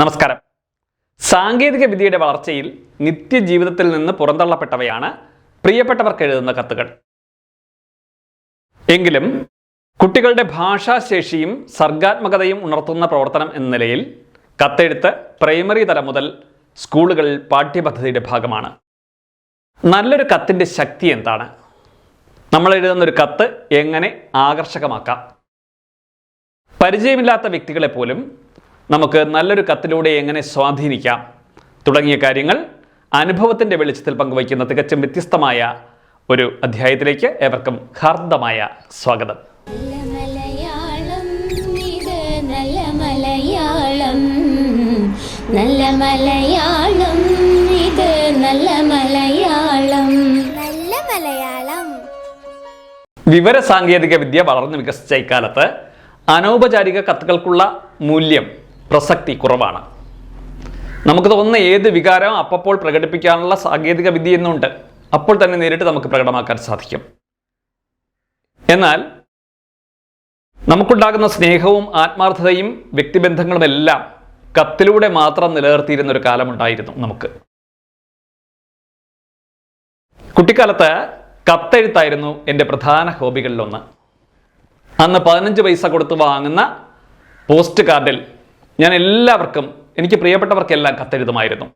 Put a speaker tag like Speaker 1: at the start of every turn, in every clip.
Speaker 1: നമസ്കാരം. സാങ്കേതിക വിദ്യയുടെ വളർച്ചയിൽ നിത്യജീവിതത്തിൽ നിന്ന് പുറന്തള്ളപ്പെട്ടവയാണ് പ്രിയപ്പെട്ടവർക്ക് എഴുതുന്ന കത്തുകൾ. എങ്കിലും കുട്ടികളുടെ ഭാഷാശേഷിയും സർഗാത്മകതയും ഉണർത്തുന്ന പ്രവർത്തനം എന്ന നിലയിൽ കത്തെഴുത്ത് പ്രൈമറി തലം മുതൽ സ്കൂളുകളിൽ പാഠ്യപദ്ധതിയുടെ ഭാഗമാണ്. നല്ലൊരു കത്തിന്റെ ശക്തി എന്താണ്? നമ്മൾ എഴുതുന്ന ഒരു കത്ത് എങ്ങനെ ആകർഷകമാക്കാം? പരിചയമില്ലാത്ത വ്യക്തികളെ പോലും നമുക്ക് നല്ലൊരു കത്തിലൂടെ എങ്ങനെ സ്വാധീനിക്കാം? തുടങ്ങിയ കാര്യങ്ങൾ അനുഭവത്തിന്റെ വെളിച്ചത്തിൽ പങ്കുവയ്ക്കുന്ന തികച്ചും വ്യത്യസ്തമായ ഒരു അധ്യായത്തിലേക്ക് ഏവർക്കും ഹാർദമായ സ്വാഗതം.
Speaker 2: നല്ല മലയാളം ഇത് നല്ല മലയാളം നല്ല മലയാളം
Speaker 1: വിവര സാങ്കേതിക വിദ്യ വളർന്നു വികസിച്ച ഇക്കാലത്ത് അനൗപചാരിക കത്തുകൾക്കുള്ള മൂല്യം പ്രസക്തി കുറവാണ്. നമുക്ക് തോന്നുന്ന ഏത് വികാരവും അപ്പോൾ പ്രകടിപ്പിക്കാനുള്ള സാങ്കേതിക വിദ്യ എന്നുണ്ട് അപ്പോൾ തന്നെ നേരിട്ട് നമുക്ക് പ്രകടമാക്കാൻ സാധിക്കും. എന്നാൽ നമുക്കുണ്ടാകുന്ന സ്നേഹവും ആത്മാർത്ഥതയും വ്യക്തിബന്ധങ്ങളും എല്ലാം കത്തിലൂടെ മാത്രം നിലനിർത്തിയിരുന്ന ഒരു കാലമുണ്ടായിരുന്നു നമുക്ക്. കുട്ടിക്കാലത്ത് കത്തെഴുത്തായിരുന്നു എന്റെ പ്രധാന ഹോബികളിലൊന്ന്. അന്ന് പതിനഞ്ച് പൈസ കൊടുത്ത് വാങ്ങുന്ന പോസ്റ്റ് കാർഡിൽ ഞാൻ എല്ലാവർക്കും എനിക്ക് പ്രിയപ്പെട്ടവർക്കെല്ലാം കത്തെഴുതുമായിരുന്നു.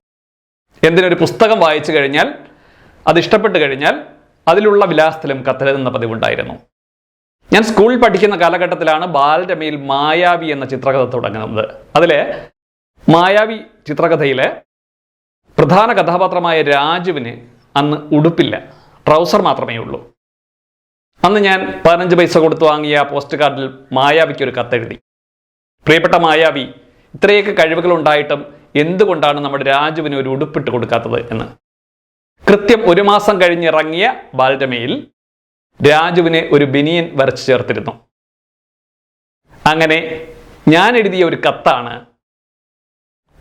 Speaker 1: എന്തിനൊരു പുസ്തകം വായിച്ചു കഴിഞ്ഞാൽ അത് ഇഷ്ടപ്പെട്ട് കഴിഞ്ഞാൽ അതിലുള്ള വിലാസത്തിലും കത്തെഴുതുന്ന പതിവുണ്ടായിരുന്നു. ഞാൻ സ്കൂളിൽ പഠിക്കുന്ന കാലഘട്ടത്തിലാണ് ബാലരമയിൽ മായാവി എന്ന ചിത്രകഥ തുടങ്ങുന്നത്. അതിലെ മായാവി ചിത്രകഥയിലെ പ്രധാന കഥാപാത്രമായ രാജുവിന് അന്ന് ഉടുപ്പില്ല. ട്രൗസർ മാത്രമേ ഉള്ളൂ. അന്ന് ഞാൻ പതിനഞ്ച് പൈസ കൊടുത്തു വാങ്ങിയ പോസ്റ്റ് കാർഡിൽ മായാവിക്ക് ഒരു കത്തെഴുതി. പ്രിയപ്പെട്ട മായാവി ഇത്രയൊക്കെ കഴിവുകൾ ഉണ്ടായിട്ടും എന്തുകൊണ്ടാണ് നമ്മുടെ രാജുവിന് ഒരു ഉടുപ്പിട്ട് കൊടുക്കാത്തത് എന്ന്. കൃത്യം ഒരു മാസം കഴിഞ്ഞിറങ്ങിയ ബാലരമയിൽ രാജുവിനെ ഒരു ബിനിയൻ വരച്ചു ചേർത്തിരുന്നു. അങ്ങനെ ഞാൻ എഴുതിയ ഒരു കത്താണ്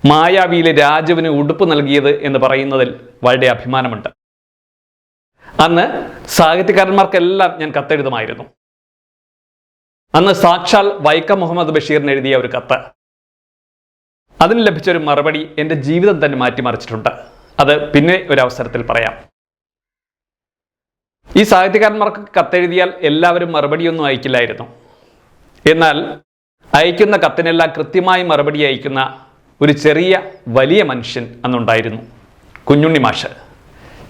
Speaker 1: മായാവിയിലെ രാജുവിന് ഉടുപ്പ് നൽകിയത് എന്ന് പറയുന്നതിൽ വളരെ അഭിമാനമുണ്ട്. അന്ന് സാഹിത്യകാരന്മാർക്കെല്ലാം ഞാൻ കത്തെഴുതുമായിരുന്നു. അന്ന് സാക്ഷാൽ വൈക്കം മുഹമ്മദ് ബഷീറിന് എഴുതിയ ഒരു കത്ത്. അതിന് ലഭിച്ച ഒരു മറുപടി എന്റെ ജീവിതം തന്നെ മാറ്റിമറിച്ചിട്ടുണ്ട്. അത് പിന്നെ ഒരു അവസരത്തിൽ പറയാം. ഈ സാഹിത്യകാരന്മാർക്ക് കത്തെഴുതിയാൽ എല്ലാവരും മറുപടിയൊന്നും അയക്കില്ലായിരുന്നു. എന്നാൽ അയക്കുന്ന കത്തിനെല്ലാം കൃത്യമായി മറുപടി അയക്കുന്ന ഒരു ചെറിയ വലിയ മനുഷ്യൻ അന്നുണ്ടായിരുന്നു. കുഞ്ഞുണ്ണി മാഷ്.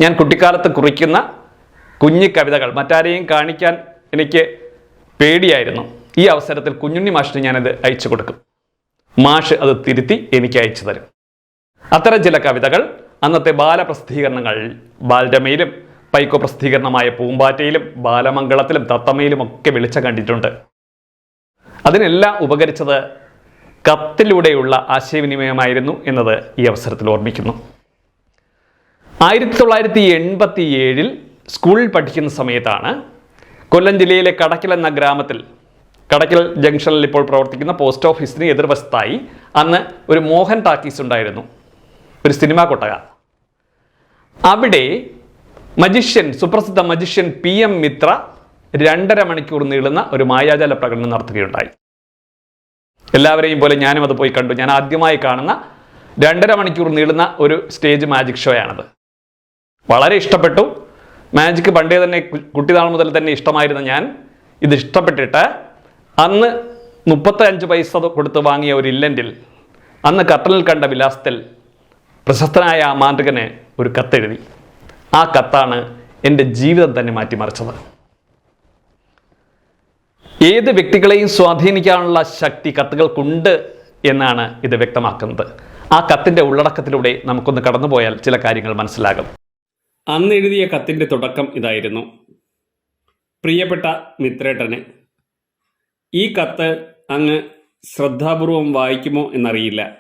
Speaker 1: ഞാൻ കുട്ടിക്കാലത്ത് കുറിക്കുന്ന കുഞ്ഞി കവിതകൾ മറ്റാരെയും കാണിക്കാൻ എനിക്ക് പേടിയായിരുന്നു. ഈ അവസരത്തിൽ കുഞ്ഞുണ്ണി മാഷിന് ഞാനത് അയച്ചു കൊടുക്കും. മാഷ് അത് തിരുത്തി എനിക്ക് അയച്ചു തരും. അത്തരം ചില കവിതകൾ അന്നത്തെ ബാലപ്രസിദ്ധീകരണങ്ങൾ ബാലരമയിലും പൈക്കോ പ്രസിദ്ധീകരണമായ പൂമ്പാറ്റയിലും ബാലമംഗളത്തിലും തത്തമ്മയിലും ഒക്കെ വിളിച്ച കണ്ടിട്ടുണ്ട്. അതിനെല്ലാം ഉപകരിച്ചത് കത്തിലൂടെയുള്ള ആശയവിനിമയമായിരുന്നു എന്നത് ഈ അവസരത്തിൽ ഓർമ്മിക്കുന്നു. ആയിരത്തി തൊള്ളായിരത്തി എൺപത്തി ഏഴിൽ സ്കൂളിൽ പഠിക്കുന്ന സമയത്താണ് കൊല്ലം ജില്ലയിലെ കടക്കൽ എന്ന ഗ്രാമത്തിൽ കടക്കൽ ജംഗ്ഷനിൽ ഇപ്പോൾ പ്രവർത്തിക്കുന്ന പോസ്റ്റ് ഓഫീസിന് എതിർവശത്തായി അന്ന് ഒരു മോഹൻ ടാക്കീസ് ഉണ്ടായിരുന്നു. ഒരു സിനിമ കൊട്ടക. അവിടെ മജിഷ്യൻ സുപ്രസിദ്ധ മജിഷ്യൻ പി എം മിത്ര രണ്ടര മണിക്കൂർ നീളുന്ന ഒരു മായാജാല പ്രകടനം നടത്തുകയുണ്ടായി. എല്ലാവരെയും പോലെ ഞാനും അത് പോയി കണ്ടു. ഞാൻ ആദ്യമായി കാണുന്ന രണ്ടര മണിക്കൂർ നീളുന്ന ഒരു സ്റ്റേജ് മാജിക് ഷോയാണത്. വളരെ ഇഷ്ടപ്പെട്ടു. മാജിക് പണ്ടേ തന്നെ കുട്ടിനാൾ മുതൽ തന്നെ ഇഷ്ടമായിരുന്ന ഞാൻ. ഇത് ഇഷ്ടപ്പെട്ടിട്ട് അന്ന് മുപ്പത്തഞ്ച് പൈസ കൊടുത്ത് വാങ്ങിയ ഒരു ഇല്ലന്റിൽ അന്ന് കട്ടലിൽ കണ്ട വിലാസത്തിൽ പ്രശസ്തനായ ആ മാന്ത്രികന് ഒരു കത്തെഴുതി. ആ കത്താണ് എന്റെ ജീവിതം തന്നെ മാറ്റിമറിച്ചത്. ഏത് വ്യക്തികളെയും സ്വാധീനിക്കാനുള്ള ശക്തി കത്തുകൾക്കുണ്ട് എന്നാണ് ഇത് വ്യക്തമാക്കുന്നത്. ആ കത്തിന്റെ ഉള്ളടക്കത്തിലൂടെ നമുക്കൊന്ന് കടന്നുപോയാൽ ചില കാര്യങ്ങൾ മനസ്സിലാകും.
Speaker 3: അന്ന് എഴുതിയ കത്തിന്റെ തുടക്കം ഇതായിരുന്നു. പ്രിയപ്പെട്ട മിത്രേട്ടന് ഈ കത്ത് അങ്ങ് ശ്രദ്ധാപൂർവം വായിക്കുമോ എന്നറിയില്ല.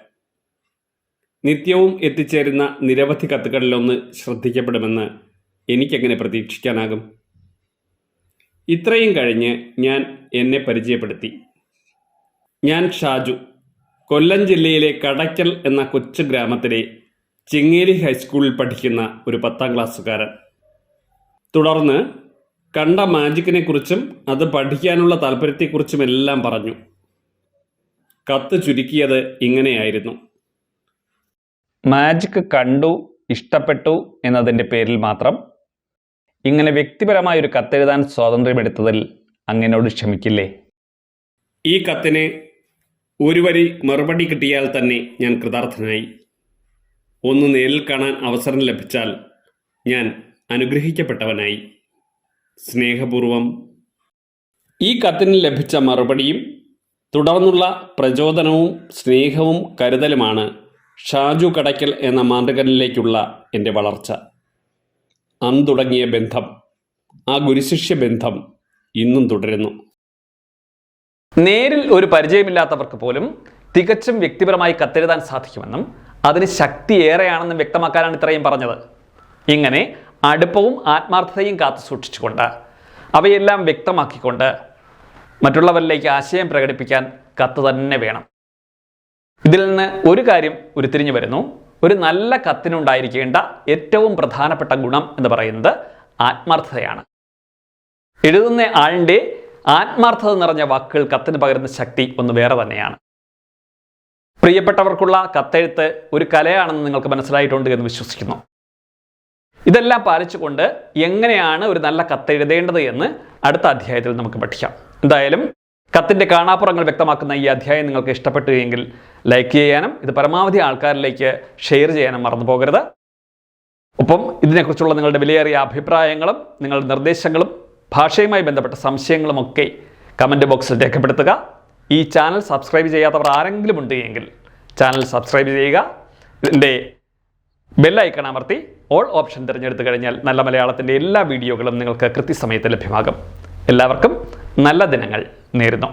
Speaker 3: നിത്യവും എത്തിച്ചേരുന്ന നിരവധി കത്തുകളിലൊന്ന് ശ്രദ്ധിക്കപ്പെടുമെന്ന് എനിക്കെങ്ങനെ പ്രതീക്ഷിക്കാനാകും? ഇത്രയും കഴിഞ്ഞ് ഞാൻ എന്നെ പരിചയപ്പെടുത്തി. ഞാൻ ഷാജു കൊല്ലം ജില്ലയിലെ കടയ്ക്കൽ എന്ന കൊച്ചു ഗ്രാമത്തിലെ ചിങ്ങേരി ഹൈസ്കൂളിൽ പഠിക്കുന്ന ഒരു പത്താം ക്ലാസ്സുകാരൻ. തുടർന്ന് കണ്ട മാജിക്കിനെ കുറിച്ചും അത് പഠിക്കാനുള്ള താല്പര്യത്തെക്കുറിച്ചും എല്ലാം പറഞ്ഞു. കത്ത് ചുരുക്കിയത് ഇങ്ങനെയായിരുന്നു.
Speaker 1: മാജിക് കണ്ടു ഇഷ്ടപ്പെട്ടു എന്നതിന്റെ പേരിൽ മാത്രം ഇങ്ങനെ വ്യക്തിപരമായ ഒരു കത്തെഴുതാൻ സ്വാതന്ത്ര്യമെടുത്തതിൽ അങ്ങനോട് ക്ഷമിക്കില്ലേ?
Speaker 3: ഈ കത്തിന് ഒരു വരി മറുപടി കിട്ടിയാൽ തന്നെ ഞാൻ കൃതാർത്ഥനായി. ഒന്ന് നേരിൽ കാണാൻ അവസരം ലഭിച്ചാൽ ഞാൻ അനുഗ്രഹിക്കപ്പെട്ടവനായി. സ്നേഹപൂർവം. ഈ കത്തിന് ലഭിച്ച മറുപടിയും തുടർന്നുള്ള പ്രചോദനവും സ്നേഹവും കരുതലുമാണ് ഷാജു കടയ്ക്കൽ എന്ന മാന്ത്രികനിലേക്കുള്ള എന്റെ വളർച്ച. അന്ന് തുടങ്ങിയ ബന്ധം ആ ഗുരുശിഷ്യ ബന്ധം ഇന്നും തുടരുന്നു.
Speaker 1: നേരിൽ ഒരു പരിചയമില്ലാത്തവർക്ക് പോലും തികച്ചും വ്യക്തിപരമായി കത്തെഴുതാൻ സാധിക്കുമെന്നും അതിന് ശക്തി ഏറെയാണെന്നും വ്യക്തമാക്കാനാണ് ഇത്രയും പറഞ്ഞത്. ഇങ്ങനെ അടുപ്പവും ആത്മാർത്ഥതയും കാത്തു സൂക്ഷിച്ചുകൊണ്ട് അവയെല്ലാം വ്യക്തമാക്കിക്കൊണ്ട് മറ്റുള്ളവരിലേക്ക് ആശയം പ്രകടിപ്പിക്കാൻ കത്ത് തന്നെ വേണം. ഇതിൽ നിന്ന് ഒരു കാര്യം ഉരുത്തിരിഞ്ഞു വരുന്നു. ഒരു നല്ല കത്തിനുണ്ടായിരിക്കേണ്ട ഏറ്റവും പ്രധാനപ്പെട്ട ഗുണം എന്ന് പറയുന്നത് ആത്മാർത്ഥതയാണ്. എഴുതുന്ന ആളിന്റെ ആത്മാർത്ഥത നിറഞ്ഞ വാക്കുകൾ കത്തിന് പകരുന്ന ശക്തി ഒന്ന് വേറെ തന്നെയാണ്. പ്രിയപ്പെട്ടവർക്കുള്ള കത്തെഴുത്ത് ഒരു കലയാണെന്ന് നിങ്ങൾക്ക് മനസ്സിലായിട്ടുണ്ട് എന്ന് വിശ്വസിക്കുന്നു. ഇതെല്ലാം പാലിച്ചുകൊണ്ട് എങ്ങനെയാണ് ഒരു നല്ല കത്തെഴുതേണ്ടത് എന്ന് അടുത്ത അധ്യായത്തിൽ നമുക്ക് പഠിക്കാം. എന്തായാലും കത്തിന്റെ കാണാപ്പുറങ്ങൾ വ്യക്തമാക്കുന്ന ഈ അധ്യായം നിങ്ങൾക്ക് ഇഷ്ടപ്പെട്ടു എങ്കിൽ ലൈക്ക് ചെയ്യാനും ഇത് പരമാവധി ആൾക്കാരിലേക്ക് ഷെയർ ചെയ്യാനും മറന്നു പോകരുത്. ഒപ്പം ഇതിനെക്കുറിച്ചുള്ള നിങ്ങളുടെ വിലയേറിയ അഭിപ്രായങ്ങളും നിങ്ങളുടെ നിർദ്ദേശങ്ങളും ഭാഷയുമായി ബന്ധപ്പെട്ട സംശയങ്ങളും ഒക്കെ കമന്റ് ബോക്സിൽ രേഖപ്പെടുത്തുക. ഈ ചാനൽ സബ്സ്ക്രൈബ് ചെയ്യാത്തവർ ആരെങ്കിലും ഉണ്ട് എങ്കിൽ ചാനൽ സബ്സ്ക്രൈബ് ചെയ്യുക ഇതിന്റെ ബെല്ലൈക്കൺ അമർത്തി ഓൾ ഓപ്ഷൻ തിരഞ്ഞെടുത്തു കഴിഞ്ഞാൽ നല്ല മലയാളത്തിന്റെ എല്ലാ വീഡിയോകളും നിങ്ങൾക്ക് കൃത്യസമയത്ത് ലഭ്യമാകും. എല്ലാവർക്കും നല്ല ദിനങ്ങൾ നേരുന്നു.